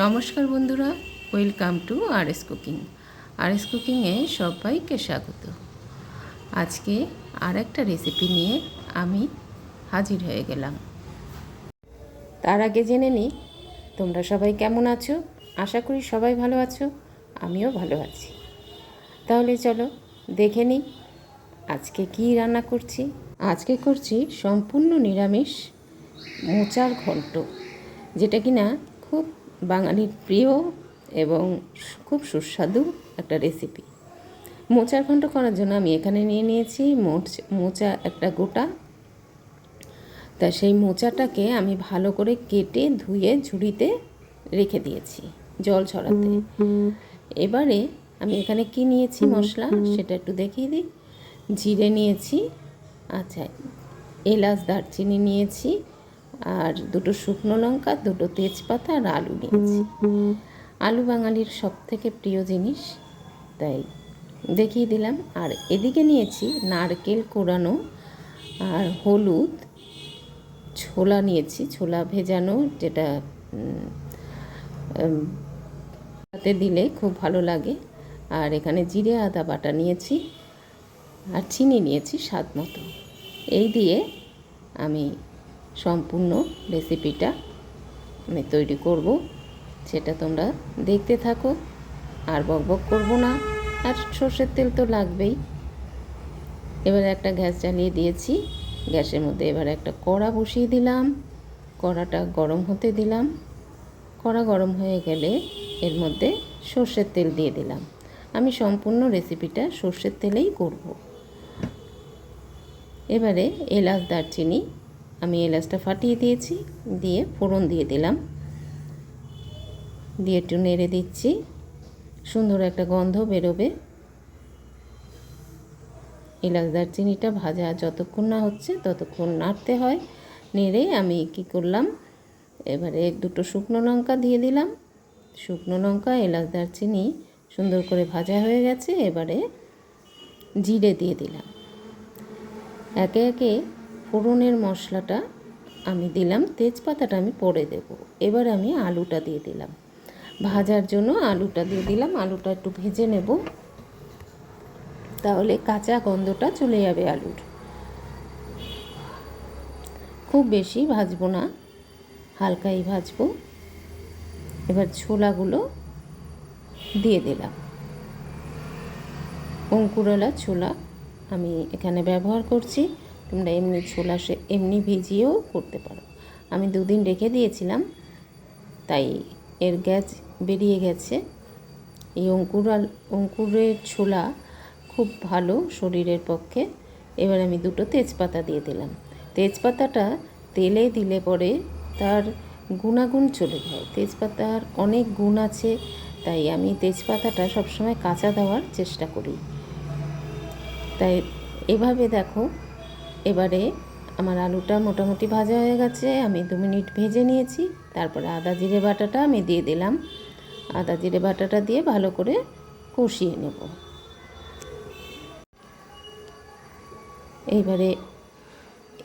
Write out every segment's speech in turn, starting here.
নমস্কার বন্ধুরা, welcome to R S cooking. R S কুকিংয়ে সবাইকে স্বাগত। আজকে আর একটা রেসিপি নিয়ে আমি হাজির হয়ে গেলাম। তার আগে জেনে নিই, তোমরা সবাই কেমন আছো? আশা করি সবাই ভালো আছো, আমিও ভালো আছি। তাহলে চলো দেখে নিই, আজকে কি রান্না করছি? আজকে করছি সম্পূর্ণ নিরামিষ মোচার ঘন্ট, যেটা কিনা খুব বাঙালির প্রিয় এবং খুব সুস্বাদু একটা রেসিপি মোচার ঘন্ট করার জন্য আমি এখানে নিয়ে নিয়েছি মোচ মোচা একটা গোটা। তা সেই মোচাটাকে আমি ভালো করে কেটে ধুয়ে ঝুড়িতে রেখে দিয়েছি জল ছড়াতে। এবারে আমি এখানে কি নিয়েছি মশলা সেটা একটু দেখিয়ে দিই। জিরে নিয়েছি আচ্ছা এলাচ দারচিনি নিয়েছি আর দুটো শুকনো লঙ্কা, দুটো তেজপাতা আর আলু নিয়েছি। আলু বাঙালির সব থেকে প্রিয় জিনিস, তাই দেখিয়ে দিলাম। আর এদিকে নিয়েছি নারকেল কোরানো আর হলুদ ছোলা নিয়েছি, ছোলা ভেজানো যেটা তাতে দিলে খুব ভালো লাগে। আর এখানে জিরে, আদা বাটা নিয়েছি আর চিনি নিয়েছি স্বাদ মতো। এই দিয়ে আমি সম্পূর্ণ রেসিপিটা আমি তৈরি করব। সেটা তোমরা দেখতে থাকো। আর বক বক করব না। আর সর্ষের তেল তো লাগবেই। এবার একটা গ্যাস জ্বালিয়ে দিয়েছি। গ্যাসের মধ্যে এবার একটা কড়া বসিয়ে দিলাম। কড়াটা গরম হতে দিলাম। কড়া গরম হয়ে গেলে এর মধ্যে সর্ষের তেল দিয়ে দিলাম। আমি সম্পূর্ণ রেসিপিটা সর্ষের তেলেই করব। এবারে এলাচ দারচিনি আমি এলাচটা ফাটিয়ে দিয়েছি, দিয়ে ফোড়ন দিয়ে দিলাম। দিয়ে একটু নেড়ে দিচ্ছি। সুন্দর একটা গন্ধ বেরোবে। এলাচ দারচিনিটা ভাজা যতক্ষণ না হচ্ছে ততক্ষণ নাড়তে হয়। নেড়ে আমি কি করলাম? এবারে দুটো শুকনো লঙ্কা দিয়ে দিলাম। শুকনো লঙ্কা, এলাচ দারচিনি সুন্দর করে ভাজা হয়ে গেছে। এবারে জিরে দিয়ে দিলাম। একে একে ফোড়নের মশলাটা আমি দিলাম, তেজপাতাটা আমি পরে দেব। এবার আমি আলুটা দিয়ে দিলাম। ভাজার জন্য আলুটা দিয়ে দিলাম, আলুটা একটু ভেজে নেব। তাহলে কাঁচা গন্ধটা চলে যাবে আলুর। খুব বেশি ভাজবো না, হালকাই ভাজবো। এবার ছোলাগুলো দিয়ে দিলাম। অঙ্কুরলা ছোলা আমি এখানে ব্যবহার করছি। তোমরা এমনি ছোলা সে এমনি ভিজিয়েও করতে পারো। আমি দুদিন রেখে দিয়েছিলাম, তাই এর গ্যাস বেরিয়ে গেছে। এই অঙ্কুরাল অঙ্কুরের ছোলা খুব ভালো শরীরের পক্ষে। এবার আমি দুটো তেজপাতা দিয়ে দিলাম। তেজপাতাটা তেলে দিলে পরে তার গুণাগুণ চলে যায়। তেজপাতার অনেক গুণ আছে, তাই আমি তেজপাতাটা সবসময় কাঁচা দেওয়ার চেষ্টা করি। তাই এভাবে দেখো এবারে আমার আলুটা মোটামুটি ভাজা হয়ে গেছে, আমি দু মিনিট ভেজে নিয়েছি। তারপরে আদা জিরে বাটাটা আমি দিয়ে দিলাম। আদা জিরে বাটাটা দিয়ে ভালো করে কষিয়ে নেব। এইবারে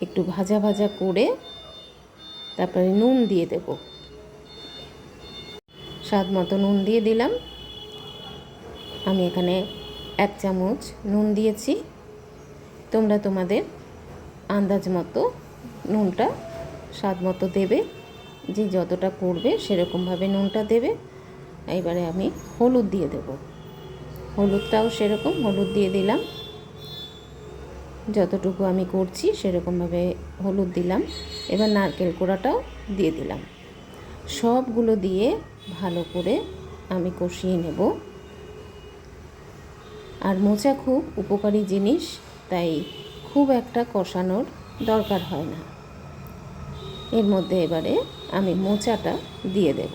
একটু ভাজা ভাজা করে তারপরে নুন দিয়ে দেব। স্বাদ মতো নুন দিয়ে দিলাম। আমি এখানে এক চামচ নুন দিয়েছি। তোমরা তোমাদের আন্দাজ মতো নুনটা স্বাদ মতো দেবে। যে যতটা করবে সেরকমভাবে নুনটা দেবে। এবারে আমি হলুদ দিয়ে দেব। হলুদটাও সেরকম, হলুদ দিয়ে দিলাম। যতটুকু আমি করছি সেরকমভাবে হলুদ দিলাম। এবার নারকেল কোড়াটাও দিয়ে দিলাম। সবগুলো দিয়ে ভালো করে আমি কষিয়ে নেব। আর মোচা খুব উপকারী জিনিস, তাই খুব একটা কষানোর দরকার হয় না। এর মধ্যে এবারে আমি মোচাটা দিয়ে দেব।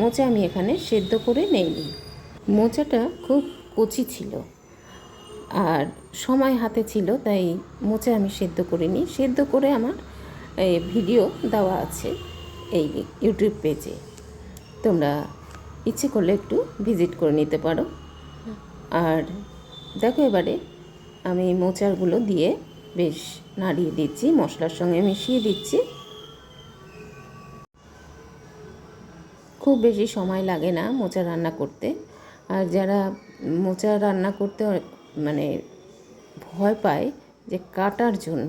মোচা আমি এখানে সেদ্ধ করে নেইনি। মোচাটা খুব কচি ছিল আর সময় হাতে ছিল, তাই মোচা আমি সেদ্ধ করিনি। সেদ্ধ করে আমার ভিডিও দেওয়া আছে এই ইউটিউব পেজে। তোমরা ইচ্ছে করলে একটু ভিজিট করে নিতে পারো। আর দেখো এবারে আমি মোচারগুলো দিয়ে বেশ নাড়িয়ে দিচ্ছি, মশলার সঙ্গে মিশিয়ে দিচ্ছি। খুব বেশি সময় লাগে না মোচা রান্না করতে। আর যারা মোচা রান্না করতে মানে ভয় পায় যে কাটার জন্য।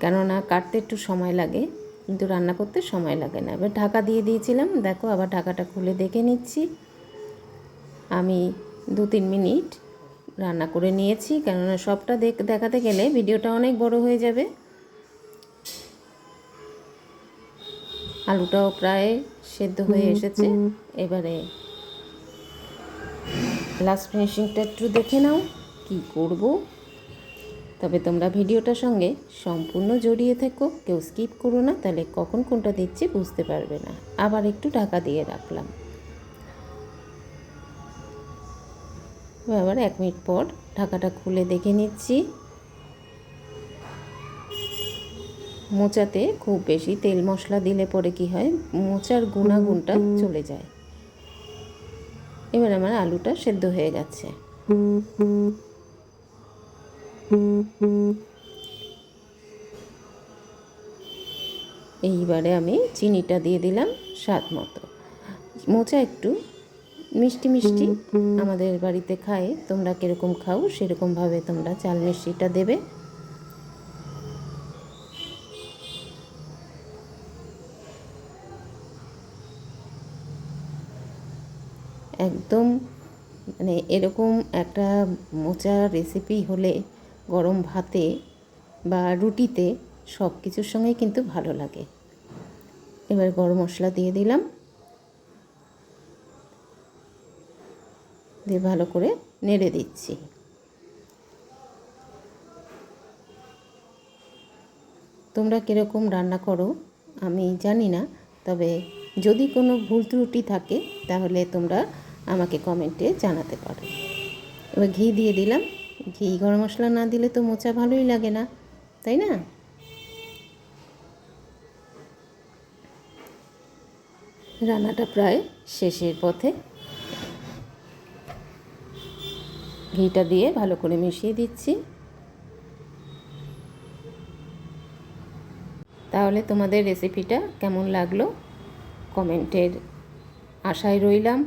কেননা কাটতে একটু সময় লাগে, কিন্তু রান্না করতে সময় লাগে না। এবার ঢাকা দিয়ে দিয়েছিলাম, দেখো আবার ঢাকাটা খুলে দেখে নিচ্ছি। আমি দু তিন মিনিট রান্না করে নিয়েছি কেননা সবটা দেখ দেখাতে গেলে ভিডিওটা অনেক বড় হয়ে যাবে। আলুটাও প্রায় সেদ্ধ হয়ে এসেছে। এবারে লাস্ট ফিনিশিংটা একটু দেখে নাও কি করব? তবে তোমরা ভিডিওটার সঙ্গে সম্পূর্ণ জড়িয়ে থেকো কেউ স্কিপ করো না তাহলে কখন কোনটা দিচ্ছি বুঝতে পারবে না। আবার একটু ঢাকা দিয়ে রাখলাম। আবার এক মিনিট পর ঢাকাটা খুলে দেখে নিচ্ছি। মোচাতে খুব বেশি তেল মশলা দিলে পরে কি হয়? মোচার গুণাগুণটা চলে যায়। এবার আমার আলুটা সেদ্ধ হয়ে গেছে। এইবারে আমি চিনিটা দিয়ে দিলাম স্বাদ মতো। মোচা একটু মিষ্টি মিষ্টি আমাদের বাড়িতে খায়। তোমরা কীরকম খাও, সেরকমভাবে তোমরা চাল মিষ্টিটা দেবে। একদম মানে এরকম একটা মোচা রেসিপি হলে গরম ভাতে বা রুটিতে সব কিছুর সঙ্গেই কিন্তু ভালো লাগে। এবার গরম মশলা দিয়ে দিলাম। দিয়ে ভালো করে নেড়ে দিচ্ছি। তোমরা কীরকম রান্না করো আমি জানি না, তবে যদি কোনো ভুল ত্রুটি থাকে তাহলে তোমরা আমাকে কমেন্টে জানাতে পারো। এবার ঘি দিয়ে দিলাম। ঘি, গরম মশলা না দিলে তো মোচা ভালোই লাগে না, তাই না? রান্নাটা প্রায় শেষের পথে ঘিটা দিয়ে ভালো করে মিশিয়ে দিচ্ছি। তাহলে তোমাদের রেসিপিটা কেমন লাগল? কমেন্টের আশায় রইলাম।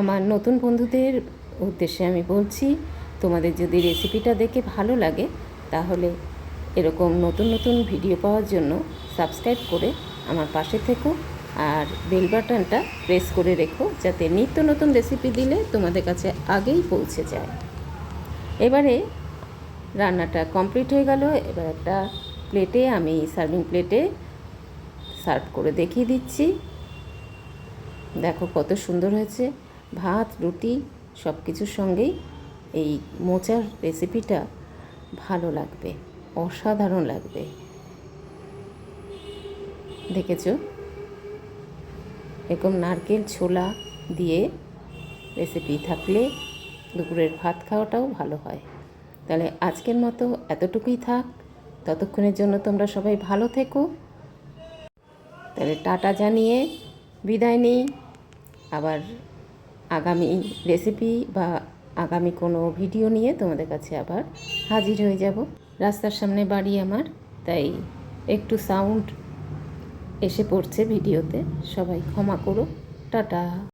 আমার নতুন বন্ধুদের উদ্দেশ্যে আমি বলছি, তোমাদের যদি রেসিপিটা দেখে ভালো লাগে, তাহলে এরকম নতুন নতুন ভিডিও পাওয়ার জন্য সাবস্ক্রাইব করে আমার পাশে থেকো। আর বেল বাটনটা প্রেস করে রেখো যাতে নিত্য নতুন রেসিপি দিলে তোমাদের কাছে আগেই পৌঁছে যায়। এবারে রান্নাটা কমপ্লিট হয়ে গেল। এবার একটা প্লেটে আমি সার্ভিং প্লেটে সার্ভ করে দেখিয়ে দিচ্ছি। দেখো কত সুন্দর হয়েছে। ভাত, রুটি সব কিছুর সঙ্গেই এই মোচার রেসিপিটা ভালো লাগবে, অসাধারণ লাগবে। দেখেছ? এরকম নারকেল ছোলা দিয়ে রেসিপি থাকলে দুপুরের ভাত খাওয়াটাও ভালো হয়। তাহলে আজকের মতো এতটুকুই থাক। ততক্ষণের জন্য তোমরা সবাই ভালো থেকো। তাহলে টাটা জানিয়ে বিদায় নিই। আবার আগামী রেসিপি বা আগামী কোনো ভিডিও নিয়ে তোমাদের কাছে আবার হাজির হয়ে যাব। রাস্তার সামনে বাড়ি আমার, তাই একটু সাউন্ড এসে পড়ছে ভিডিওতে। সবাই ক্ষমা করো। টাটা।